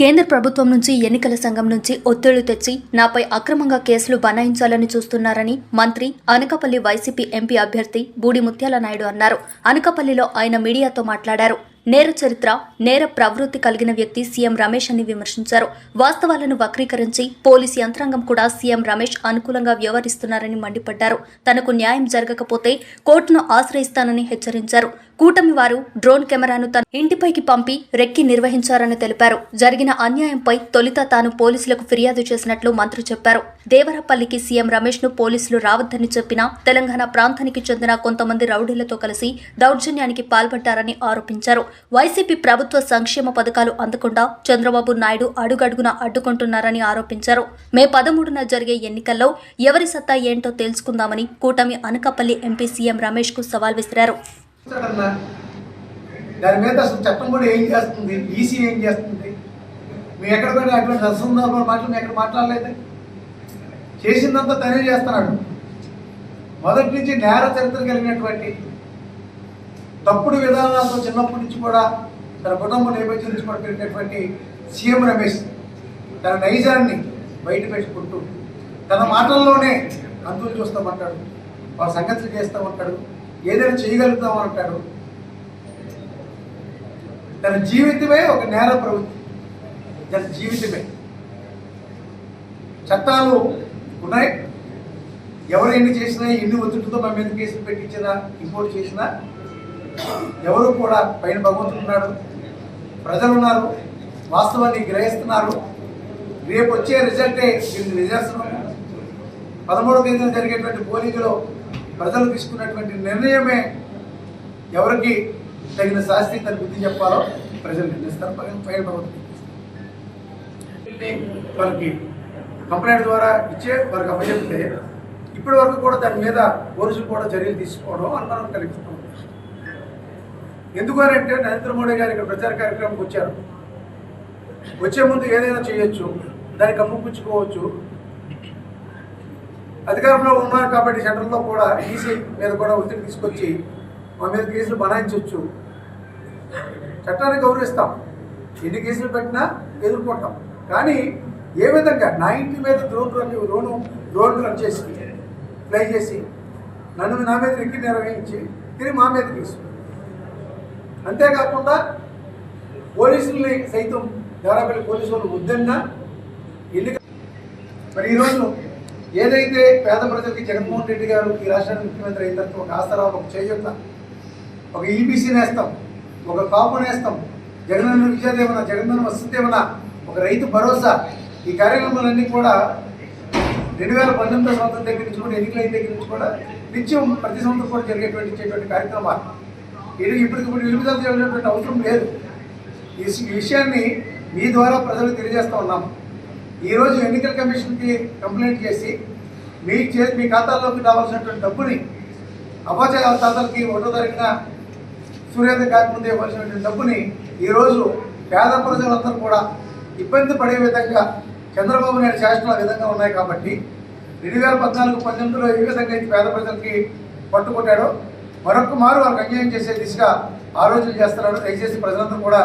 కేంద్ర ప్రభుత్వం నుంచి ఎన్నికల సంఘం నుంచి ఒత్తిళ్ళు తెచ్చి నాపై అక్రమంగా కేసులు బనాయించాలని చూస్తున్నారని మంత్రి అనకపల్లి వైసీపీ ఎంపీ అభ్యర్థి బూడి ముత్యాల నాయుడు అన్నారు. అనకపల్లిలో ఆయన మీడియాతో మాట్లాడారు. నేర చరిత్ర నేర ప్రవృత్తి కలిగిన వ్యక్తి సీఎం రమేష్ అని విమర్శించారు. వాస్తవాలను వక్రీకరించి పోలీసు యంత్రాంగం కూడా సీఎం రమేష్ అనుకూలంగా వ్యవహరిస్తున్నారని మండిపడ్డారు. తనకు న్యాయం జరగకపోతే కోర్టును ఆశ్రయిస్తానని హెచ్చరించారు. కూటమి వారు డ్రోన్ కెమెరాను తన ఇంటిపైకి పంపి రెక్కి నిర్వహించారని తెలిపారు. జరిగిన అన్యాయంపై తొలుత తాను పోలీసులకు ఫిర్యాదు చేసినట్లు మంత్రి చెప్పారు. దేవరపల్లికి సీఎం రమేష్ను పోలీసులు రావద్దని చెప్పినా తెలంగాణ ప్రాంతానికి చెందిన కొంతమంది రౌడీలతో కలిసి దౌర్జన్యానికి పాల్పడ్డారని ఆరోపించారు. వైసీపీ ప్రభుత్వ సంక్షేమ పథకాలు అందకుండా చంద్రబాబు నాయుడు అడుగడుగున అడ్డుకుంటున్నారని ఆరోపించారు. మే పదమూడున జరిగే ఎన్నికల్లో ఎవరి సత్తా ఏంటో తెలుసుకుందామని కూటమి అనకాపల్లి ఎంపీ సీఎం రమేష్కు సవాల్ విసిరారు. దాని మీద అసలు చట్టం కూడా ఏం చేస్తుంది? ఈసీ ఏం చేస్తుంది? మీ ఎక్కడ కూడా అటువంటి నరసింహరావు మాటలు మీ ఎక్కడ మాట్లాడలేదు. చేసిందంతా తనే చేస్తున్నాడు. మొదటి నుంచి నేర చరిత్ర కలిగినటువంటి తప్పుడు విధానాలతో చిన్నప్పటి నుంచి కూడా తన కుటుంబ నేపథ్యం నుంచి కూడా పెరిగినటువంటి సీఎం రమేష్ తన నైజాన్ని బయట పెట్టుకుంటూ తన మాటల్లోనే అంతులు చూస్తామంటాడు వాళ్ళ సంగతులు చేస్తామంటాడు ఏదైనా చేయగలుగుతామంటాడు తన జీవితమే ఒక నేర ప్రవృత్తి. తన జీవితమే. చట్టాలు ఉన్నాయి. ఎవరు ఎన్ని చేసినా ఎన్ని ఒత్తిడితో మా మీద కేసులు పెట్టించినా ఇంపోర్ట్ చేసినా ఎవరు కూడా పైన భగవంతుడున్నాడు ప్రజలు ఉన్నారు. వాస్తవాన్ని గ్రహిస్తున్నారు. రేపు వచ్చే రిజల్టే దీనికి నిదర్శనం పదమూడవ తేదీన జరిగేటువంటి పోలింగ్లో ప్రజలు తీసుకున్నటువంటి నిర్ణయమే ఎవరికి తగిన శాస్త్రి తన బుద్ధి చెప్పాలో ప్రజలు నిర్ణయిస్తారు. పైన పైన వాళ్ళకి కంప్లైంట్ ద్వారా ఇచ్చే వారికి అప్పచెప్తే ఇప్పటి వరకు కూడా దాని మీద పోలీసులు కూడా చర్యలు తీసుకోవడం అనుమానం కలిగిస్తుంది ఎందుకు అంటే నరేంద్ర మోడీ గారు ఇక్కడ ప్రచార కార్యక్రమంకి వచ్చారు. వచ్చే ముందు ఏదైనా చేయొచ్చు. దానికి అమ్ముపుచ్చుకోవచ్చు అధికారంలో ఉన్నారు కాబట్టి సెంటర్లో కూడా ఈసీ మీద కూడా ఒత్తిడి తీసుకొచ్చి మా మీద కేసులు బనాయించవచ్చు చట్టాన్ని గౌరవిస్తాం. ఎన్ని కేసులు పెట్టినా ఎదుర్కొంటాం. కానీ ఏ విధంగా నా ఇంటి మీద డ్రోన్ రన్ డ్రోన్ రన్ చేసి ఫ్లై చేసి నన్ను నా మీద ఎక్కి నిర్వహించి తిరిగి మా మీద కేసు. అంతేకాకుండా పోలీసుల్ని సైతం దారాపల్లి పోలీసు వాళ్ళు వద్దన్నా ఎన్నిక మరి ఈరోజు ఏదైతే పేద ప్రజలకి జగన్మోహన్ రెడ్డి గారు ఈ రాష్ట్రానికి ముఖ్యమంత్రి అయిన తర్వాత ఒక ఆసరా ఒక చేయూత ఒక ఈబీసీ నేస్తాం ఒక కాపు నేస్తాం జగనన్న విద్యాదేవన జగనన్న వసుదేవన ఒక రైతు భరోసా ఈ కార్యక్రమాలన్నీ కూడా రెండు వేల పంతొమ్మిదో సంవత్సరం దగ్గర నుంచి కూడా ఎన్నికల దగ్గర నుంచి కూడా నిత్యం ప్రతి సంవత్సరం కూడా జరిగేటువంటి ఇచ్చేటువంటి కార్యక్రమాలు. ఇది ఇప్పటికిప్పుడు నిలుపుదల చేయాల్సినటువంటి అవసరం లేదు. ఈ ఈ విషయాన్ని మీ ద్వారా ప్రజలకు తెలియజేస్తూ ఉన్నాము ఈరోజు ఎన్నికల కమిషన్కి కంప్లైంట్ చేసి మీ చే మీ ఖాతాల్లోకి రావాల్సినటువంటి డబ్బుని అపచయ తాతలకి ఒకటో తారీఖున సూర్యోదయం కాకముందే ఇవ్వాల్సినటువంటి డబ్బుని ఈరోజు పేద ప్రజలందరూ కూడా ఇబ్బంది పడే విధంగా చంద్రబాబు నాయుడు శాసనాలు విధంగా ఉన్నాయి కాబట్టి రెండు వేల పద్నాలుగు పంతొమ్మిదిలో ఏ విధంగా అయితే పేద ప్రజలకి పట్టుకుంటాడో మరొక మారు వారికి అన్యాయం చేసే దిశగా ఆలోచన చేస్తున్నాడు. దయచేసి ప్రజలందరూ కూడా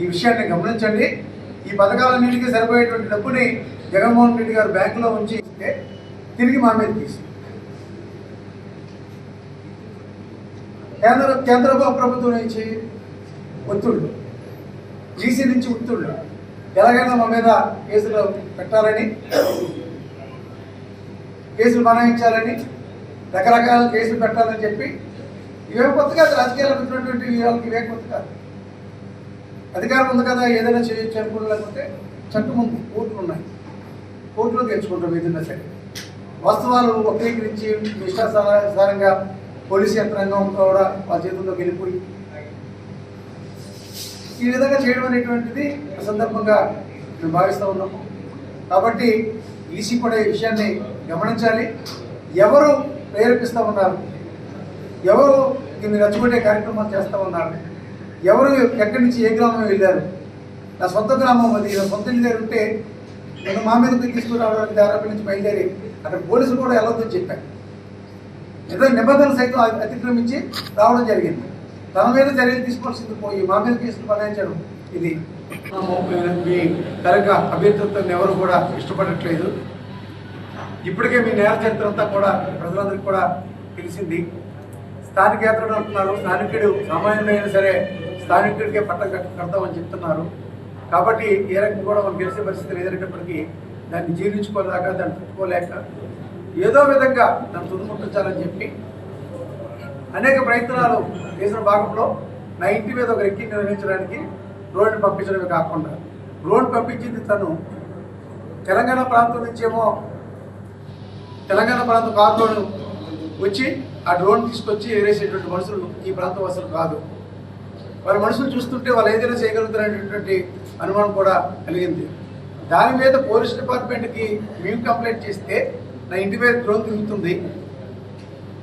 ఈ విషయాన్ని గమనించండి. ఈ పథకాలన్నింటికి సరిపోయేటువంటి డబ్బుని జగన్మోహన్ రెడ్డి గారు బ్యాంకులో ఉంచి ఇస్తే తిరిగి మా మీద తీసి. కేంద్ర కేంద్ర ప్రభుత్వం నుంచి ఒత్తిళ్ళు జీసీ నుంచి ఒత్తిళ్ళు ఎలాగైనా మా మీద కేసులు పెట్టాలని కేసులు బనాయించాలని రకరకాల కేసులు పెట్టాలని చెప్పి ఇవే కొత్త కాదు రాజకీయాలకు వచ్చినటువంటి వాళ్ళకి ఇవే కొత్త కాదు అధికారం ఉంది కదా ఏదైనా చేయొచ్చు అనుకుని లేకపోతే చట్టం ఉంది కోర్టులు ఉన్నాయి. కోర్టులో గెలుచుకుంటాం ఏదైనా సరే. వాస్తవాలు వక్రీకరించి ఇష్టాసారంగా పోలీస్ యంత్రాంగం కూడా వాళ్ళ చేతుల్లోకి వెళ్ళిపోయి ఈ విధంగా చేయడం అనేటువంటిది సందర్భంగా మేము భావిస్తూ ఉన్నాము కాబట్టి ఈసీ కూడా ఈ విషయాన్ని గమనించాలి. ఎవరు ప్రేరేపిస్తూ ఉన్నారు? ఎవరు దీన్ని రెచ్చగొట్టే కార్యక్రమాలు చేస్తూ ఉన్నారు? ఎవరు ఎక్కడి నుంచి ఏ గ్రామం వెళ్ళారు? నా సొంత గ్రామం అది. నా సొంత ఇంటి దగ్గర ఉంటే నేను మా మీద తీసుకురావడానికి దాదాపు నుంచి బయలుదేరి అక్కడ పోలీసులు కూడా వెళ్ళొద్దని చెప్పాను ఏదో నిబంధనలు సైతం అతిక్రమించి రావడం జరిగింది. తన మీద చర్యలు తీసుకోవాల్సింది పోయి మా మీద కేసులు బనాయించడం ఇది. మీ కనుక అభ్యర్థులను ఎవరు కూడా ఇష్టపడట్లేదు. ఇప్పటికే మీ నేర చరిత్ర అంతా కూడా ప్రజలందరికీ కూడా తెలిసింది. స్థానికేతరుడు అంటున్నారు. స్థానికుడు సామాన్యుడైనా సరే స్థానికుడికే పట్ట కట్టు కడతామని చెప్తున్నారు. కాబట్టి ఏ రకంగా కూడా మనం గెలిచే పరిస్థితులు లేదనేటప్పటికీ దాన్ని జీర్ణించుకోలేక దాన్ని తట్టుకోలేక ఏదో విధంగా దాన్ని తుదుముట్టించాలని చెప్పి అనేక ప్రయత్నాలు చేసిన భాగంలో నా ఇంటి మీద ఒక రెక్కి నిర్వహించడానికి డ్రోన్ పంపించడమే కాకుండా డ్రోన్ పంపించింది తను తెలంగాణ ప్రాంతం నుంచేమో తెలంగాణ ప్రాంతం కారులోను వచ్చి ఆ డ్రోన్ తీసుకొచ్చి ఎగరేసేటువంటి మనుషులు ఈ ప్రాంతం అసలు కాదు. వాళ్ళ మనుషులు చూస్తుంటే వాళ్ళు ఏదైనా చేయగలుగుతారనేటువంటి అనుమానం కూడా కలిగింది. దాని మీద పోలీస్ డిపార్ట్మెంట్కి మేము కంప్లైంట్ చేస్తే నా ఇంటి మీద డ్రోన్ తిరుగుతుంది.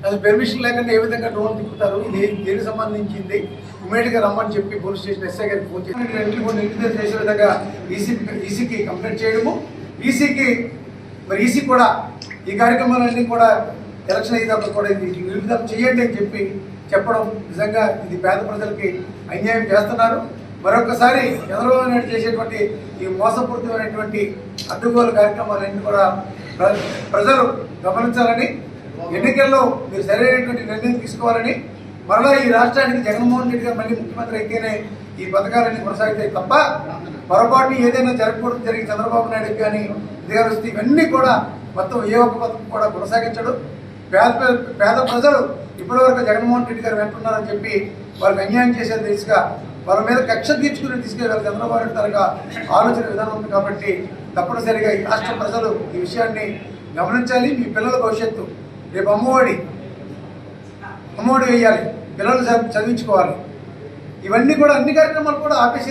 అది పెర్మిషన్ లేకుండా ఏ విధంగా డ్రోన్ తిప్పుతారు ఇది దేనికి సంబంధించింది? ఇమీడియట్గా రమ్మని చెప్పి పోలీస్ స్టేషన్ ఎస్ఐ గారికి ఫోన్ చేసి ఇంటి దగ్గర చేసే విధంగా ఈసీ ఈసీకి కంప్లైంట్ చేయడము. ఈసీకి మరి ఈసీ కూడా ఈ కార్యక్రమాలన్నీ కూడా ఎలక్షన్ అయ్యేటప్పుడు కూడా ఇది విడుదల చేయండి అని చెప్పి చెప్పడం నిజంగా ఇది పేద ప్రజలకి అన్యాయం చేస్తున్నారు. మరొకసారి చంద్రబాబు నాయుడు చేసేటువంటి ఈ మోసపూరితమైనటువంటి అడ్డుగోలు కార్యక్రమాలన్నీ కూడా ప్ర- ప్రజలు గమనించాలని ఎన్నికల్లో మీరు సరైనటువంటి నిర్ణయం తీసుకోవాలని మరలా ఈ రాష్ట్రానికి జగన్మోహన్ రెడ్డి గారు మళ్ళీ ముఖ్యమంత్రి అయితేనే ఈ పథకాలన్నీ కొనసాగుతాయి తప్ప పొరపాటుని ఏదైనా జరగకూడదు జరిగి చంద్రబాబు నాయుడు కానీ దిగారు ఇవన్నీ కూడా మొత్తం ఏ ఒక్క పథకం కూడా కొనసాగించడు. పేద పేద ప్రజలు ఇప్పటివరకు జగన్మోహన్ రెడ్డి గారు వెంటున్నారని చెప్పి వాళ్ళకి అన్యాయం చేసే దిశగా వాళ్ళ మీద కక్ష తీర్చుకుని తీసుకెళ్ళి చంద్రబాబు నాయుడు తరగా ఆలోచన విధానం ఉంది కాబట్టి తప్పనిసరిగా ఈ రాష్ట్ర ప్రజలు ఈ విషయాన్ని గమనించాలి మీ పిల్లల భవిష్యత్తు. రేపు అమ్మఒడి అమ్మఒడి వేయాలి పిల్లలు చదివించుకోవాలి. ఇవన్నీ కూడా అన్ని కార్యక్రమాలు కూడా ఆపేసి